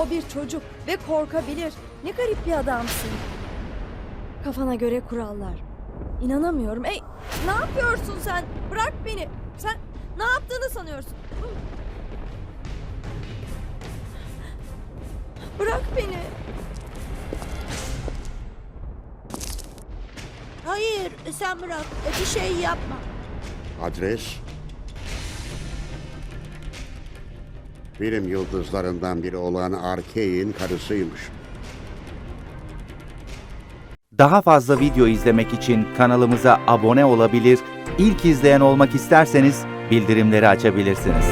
O bir çocuk ve korkabilir. Ne garip bir adamsın. Kafana göre kurallar. İnanamıyorum. Ey, ne yapıyorsun sen? Bırak beni. Sen ne yaptığını sanıyorsun? Bırak beni. Hayır sen bırak bir şey yapma. Adres? Film yıldızlarından biri olan Arkey'in karısıymış. Daha fazla video izlemek için kanalımıza abone olabilir, ilk izleyen olmak isterseniz bildirimleri açabilirsiniz.